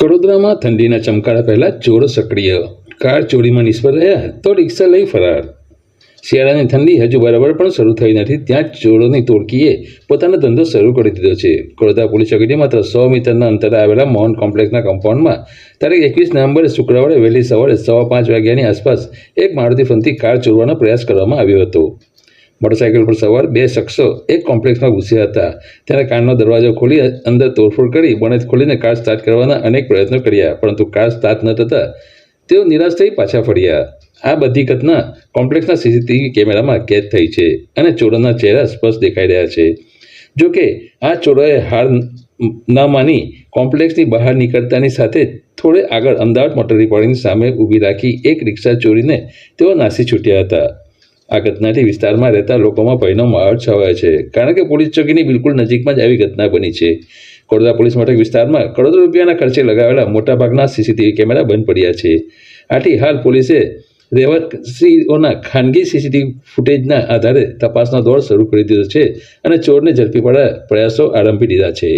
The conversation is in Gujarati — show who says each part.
Speaker 1: વડોદરામાં ઠંડીના ચમકારા પહેલા ચોરો સક્રિય. કાર ચોરીમાં નિષ્ફળ રહ્યા તો રિક્ષા લઈ ફરાર. શિયાળાની ઠંડી હજુ બરાબર પણ શરૂ થઈ નથી, ત્યાં ચોરોની ટોળકીએ પોતાનો ધંધો શરૂ કરી દીધો છે. વડોદરા પોલીસ ચોકીથી માત્ર સો મીટરના અંતરે આવેલા મોહન કોમ્પ્લેક્સના કમ્પાઉન્ડમાં તારીખ એકવીસ નવેમ્બરે શુક્રવારે વહેલી સવારે સવા પાંચ વાગ્યાની આસપાસ એક મારુતિ ફંતી કાર ચોરવાનો પ્રયાસ કરવામાં આવ્યો હતો. મોટરસાઇકલ પર સવાર બે શખ્સો એક કોમ્પ્લેક્સમાં ઘૂસ્યા હતા. ત્યારે કારનો દરવાજો ખોલી અંદર તોડફોડ કરી બોનેટ ખોલીને કાર સ્ટાર્ટ કરવાના અનેક પ્રયત્નો કર્યા, પરંતુ કાર સ્ટાર્ટ ન થતાં તેઓ નિરાશ થઈ પાછા ફર્યા. આ બધી ઘટના કોમ્પ્લેક્સના સીસીટીવી કેમેરામાં કેદ થઈ છે અને ચોરોના ચહેરા સ્પષ્ટ દેખાઈ રહ્યા છે. જો કે આ ચોરોએ હાર ન માની કોમ્પ્લેક્સની બહાર નીકળતાની સાથે થોડે આગળ અમદાવાદ મોટર રિપોર્ટિંગ સામે ઊભી રાખી એક રિક્ષા ચોરીને તેઓ નાસી છૂટ્યા હતા. આ ઘટનાથી વિસ્તારમાં રહેતા લોકોમાં ભયનો માહોલ છવાયો છે. કારણ કે પોલીસ ચોકીની બિલકુલ નજીકમાં જ આવી ઘટના બની છે. વડોદરા પોલીસ મથક વિસ્તારમાં કરોડો રૂપિયાના ખર્ચે લગાવેલા મોટાભાગના સીસીટીવી કેમેરા બંધ પડ્યા છે. આથી હાલ પોલીસે રહેવાસીઓના ખાનગી સીસીટીવી ફૂટેજના આધારે તપાસનો દોર શરૂ કરી દીધો છે અને ચોરને ઝડપી પાડવા પ્રયાસો આરંભી દીધા છે.